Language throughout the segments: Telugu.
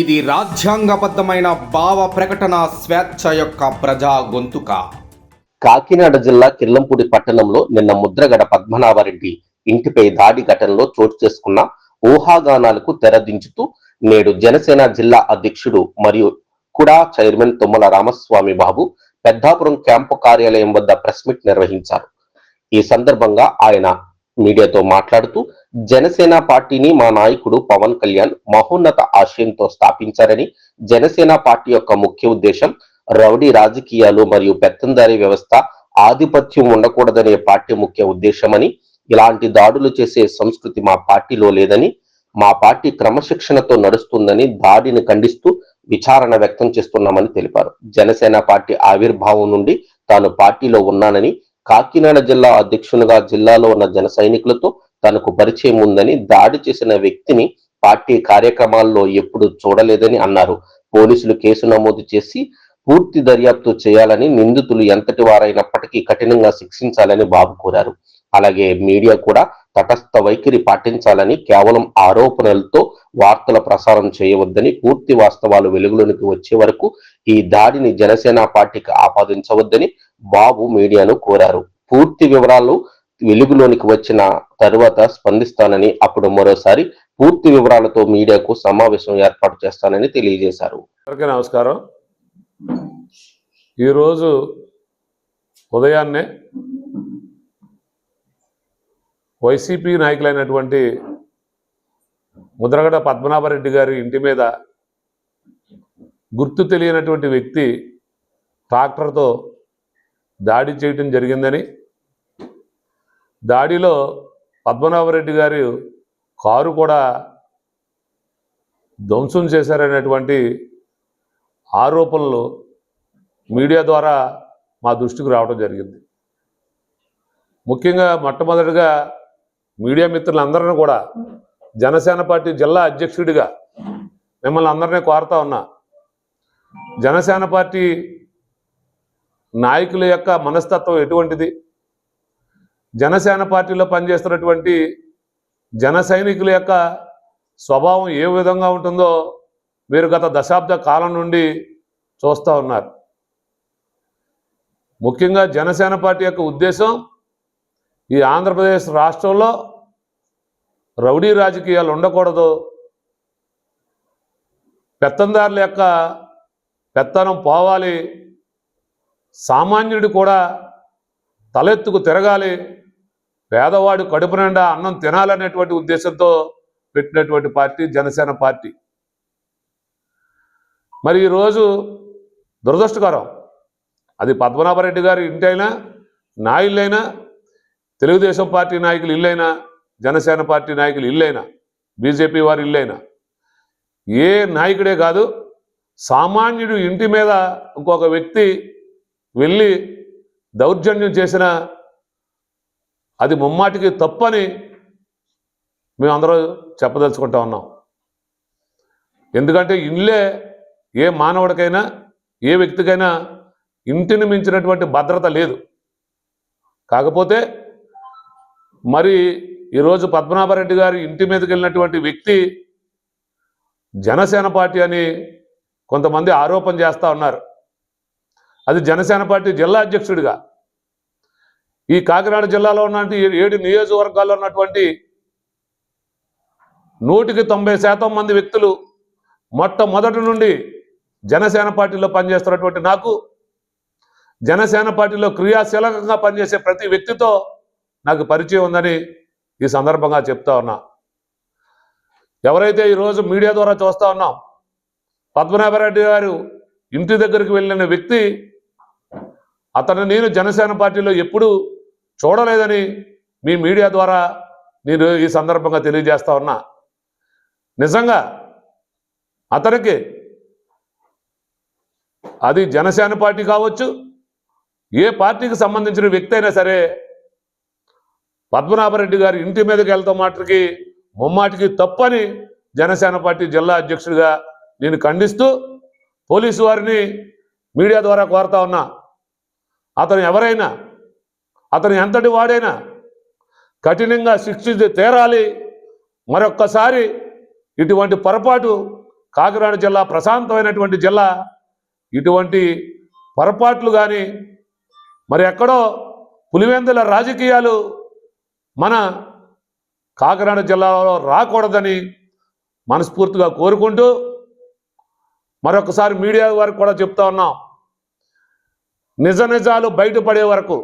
ఇది రాజ్యాంగబద్ధమైన భావ ప్రకటన స్వేచ్ఛ యొక్క ప్రజా గొంతుక. కాకినాడ జిల్లా కిల్లంపూడి పట్టణంలో నిన్న ముద్రగడ పద్మనాభరెడ్డి ఇంటిపై దాడి ఘటనలో చోటు చేసుకున్న ఊహాగానాలకు తెరదించుతూ నేడు జనసేన జిల్లా అధ్యక్షుడు మరియు కుడా చైర్మన్ తుమ్మల రామస్వామి బాబు పెద్దాపురం క్యాంపు కార్యాలయం వద్ద ప్రెస్ మీట్ నిర్వహించారు. ఈ సందర్భంగా ఆయన మీడియాతో మాట్లాడుతూ జనసేన పార్టీని మా నాయకుడు పవన్ కళ్యాణ్ మహోన్నత ఆశయంతో స్థాపించారని జనసేన పార్టీ యొక్క ముఖ్య ఉద్దేశం రౌడీ రాజకీయాలు మరియు పెత్తందారీ వ్యవస్థ ఆధిపత్యం ఉండకూడదనే పార్టీ ముఖ్య ఉద్దేశమని ఇలాంటి దాడులు చేసే సంస్కృతి మా పార్టీలో లేదని మా పార్టీ క్రమశిక్షణతో నడుస్తుందని దాడిని ఖండిస్తూ విచారణ వ్యక్తం చేస్తున్నామని తెలిపారు. జనసేన పార్టీ ఆవిర్భావం నుండి తాను పార్టీలో ఉన్నానని కాకినాడ జిల్లా అధ్యక్షునిగా జిల్లాలో ఉన్న జన సైనికులతో తనకు పరిచయం ఉందని దాడి చేసిన వ్యక్తిని పార్టీ కార్యక్రమాల్లో ఎప్పుడు చూడలేదని అన్నారు. పోలీసులు కేసు నమోదు చేసి పూర్తి దర్యాప్తు చేయాలని నిందితులు ఎంతటి వారైనప్పటికీ కఠినంగా శిక్షించాలని బాబు కోరారు. అలాగే మీడియా కూడా తటస్థ వైఖరి పాటించాలని కేవలం ఆరోపణలతో వార్తల ప్రసారం చేయవద్దని పూర్తి వాస్తవాలు వెలుగులోనికి వచ్చే వరకు ఈ దాడిని జనసేన పార్టీకి ఆపాదించవద్దని బాబు మీడియాను కోరారు. పూర్తి వివరాలు వెలుగులోనికి వచ్చిన తరువాత స్పందిస్తానని అప్పుడు మరోసారి పూర్తి వివరాలతో మీడియాకు సమావేశం ఏర్పాటు చేస్తానని తెలియజేశారు. నమస్కారం. ఈరోజు ఉదయాన్నే వైసీపీ నాయకులైనటువంటి ముద్రగడ పద్మనాభరెడ్డి గారి ఇంటి మీద గుర్తు తెలియనటువంటి వ్యక్తి ట్రాక్టర్తో దాడి చేయటం జరిగిందని. దాడిలో పద్మనాభరెడ్డి గారి కారు కూడా ధ్వంసం చేశారనేటువంటి ఆరోపణలు మీడియా ద్వారా మా దృష్టికి రావడం జరిగింది. ముఖ్యంగా మొట్టమొదటిగా మీడియా మిత్రులందరినీ కూడా జనసేన పార్టీ జిల్లా అధ్యక్షుడిగా మిమ్మల్ని అందరినీ కోరుతా ఉన్నా జనసేన పార్టీ నాయకుల యొక్క మనస్తత్వం ఎటువంటిది? జనసేన పార్టీలో పనిచేస్తున్నటువంటి జన సైనికుల యొక్క స్వభావం ఏ విధంగా ఉంటుందో మీరు గత దశాబ్ద కాలం నుండి చూస్తూ ఉన్నారు. ముఖ్యంగా జనసేన పార్టీ యొక్క ఉద్దేశం ఈ ఆంధ్రప్రదేశ్ రాష్ట్రంలో రౌడీ రాజకీయాలు ఉండకూడదు. పెత్తందారుల యొక్క పెత్తనం పోవాలి. సామాన్యుడు కూడా తలెత్తుకు తిరగాలి. పేదవాడు కడుపు నిండా అన్నం తినాలనేటువంటి ఉద్దేశంతో పెట్టినటువంటి పార్టీ జనసేన పార్టీ. మరి ఈరోజు దురదృష్టకరం. అది పద్మనాభరెడ్డి గారి ఇంటి అయినా నా ఇల్లైనా తెలుగుదేశం పార్టీ నాయకులు ఇల్లైనా జనసేన పార్టీ నాయకులు ఇల్లైనా బీజేపీ వారి ఇల్లైనా. ఏ నాయకుడే కాదు సామాన్యుడు ఇంటి మీద ఇంకొక వ్యక్తి వెళ్ళి దౌర్జన్యం చేసిన అది ముమ్మాటికి తప్పని మేమందరూ చెప్పదలుచుకుంటా ఉన్నాం. ఎందుకంటే ఇల్లే ఏ మానవుడికైనా ఏ వ్యక్తికైనా ఇంటిని మించినటువంటి భద్రత లేదు. కాకపోతే మరి ఈరోజు పద్మనాభరెడ్డి గారి ఇంటి మీదకి వెళ్ళినటువంటి వ్యక్తి జనసేన పార్టీ అని కొంతమంది ఆరోపణ చేస్తూ ఉన్నారు. అది జనసేన పార్టీ జిల్లా అధ్యక్షుడిగా. ఈ కాకినాడ జిల్లాలో ఉన్నటువంటి ఏడు నియోజకవర్గాల్లో ఉన్నటువంటి నూటికి తొంభై శాతం మంది వ్యక్తులు మొట్టమొదటి నుండి జనసేన పార్టీలో పనిచేస్తున్నటువంటి నాకు జనసేన పార్టీలో క్రియాశీలకంగా పనిచేసే ప్రతి వ్యక్తితో నాకు పరిచయం ఉందని ఈ సందర్భంగా చెప్తా ఉన్నా. ఎవరైతే ఈరోజు మీడియా ద్వారా చూస్తూ ఉన్నాం పద్మనాభరెడ్డి గారు ఇంటి దగ్గరికి వెళ్ళిన వ్యక్తి అతను నేను జనసేన పార్టీలో ఎప్పుడూ చూడలేదని మీ మీడియా ద్వారా నేను ఈ సందర్భంగా తెలియజేస్తా ఉన్నా. నిజంగా అతనికి అది జనసేన పార్టీ కావచ్చు ఏ పార్టీకి సంబంధించిన వ్యక్తి అయినా సరే పద్మనాభరెడ్డి గారి ఇంటి మీదకి వెళ్తాం మాటకి ముమ్మాటికి తప్పని జనసేన పార్టీ జిల్లా అధ్యక్షుడిగా నేను ఖండిస్తూ పోలీసు వారిని మీడియా ద్వారా కోరుతా ఉన్నా. అతను ఎవరైనా అతను ఎంతటి వాడైనా కఠినంగా శిక్షించి తీరాలి. మరొక్కసారి ఇటువంటి పొరపాటు కాకినాడ జిల్లా ప్రశాంతమైనటువంటి జిల్లా ఇటువంటి పొరపాట్లు కానీ మరి ఎక్కడో పులివెందుల రాజకీయాలు మన కాకినాడ జిల్లాలో రాకూడదని మనస్ఫూర్తిగా కోరుకుంటూ మరొకసారి మీడియా వారికి కూడా చెప్తా ఉన్నాం. నిజ నిజాలు బయటపడే వరకు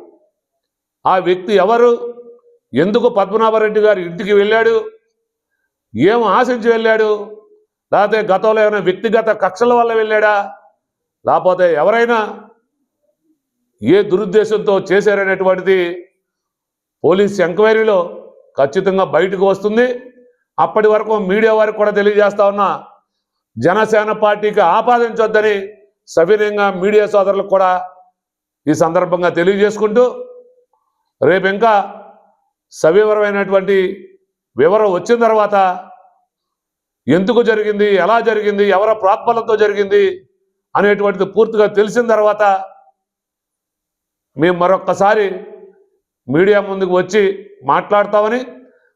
ఆ వ్యక్తి ఎవరు? ఎందుకు పద్మనాభరెడ్డి గారి ఇంటికి వెళ్ళాడు? ఏం ఆశించి వెళ్ళాడు? లేకపోతే గతంలో ఏమైనా వ్యక్తిగత కక్షల వల్ల వెళ్ళాడా? లేకపోతే ఎవరైనా ఏ దురుద్దేశంతో చేశారనేటువంటిది పోలీస్ ఎంక్వైరీలో ఖచ్చితంగా బయటకు వస్తుంది. అప్పటి వరకు మీడియా వారికి కూడా తెలియజేస్తా ఉన్నా జనసేన పార్టీకి ఆపాదించొద్దని సవినయంగా మీడియా సోదరులకు కూడా ఈ సందర్భంగా తెలియజేసుకుంటూ రేపు ఇంకా సవివరమైనటువంటి వివరం వచ్చిన తర్వాత ఎందుకు జరిగింది ఎలా జరిగింది ఎవరి ప్రాత్పలతో జరిగింది అనేటువంటిది పూర్తిగా తెలిసిన తర్వాత మేము మరొక్కసారి మీడియా ముందుకు వచ్చి మాట్లాడతామని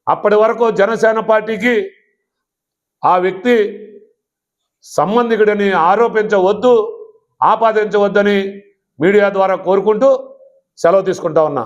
అప్పటి వరకు జనసేన పార్టీకి ఆ వ్యక్తి సంబంధికుడని ఆరోపించవద్దు ఆపాదించవద్దని మీడియా ద్వారా కోరుకుంటూ సెలవు తీసుకుంటా ఉన్నా.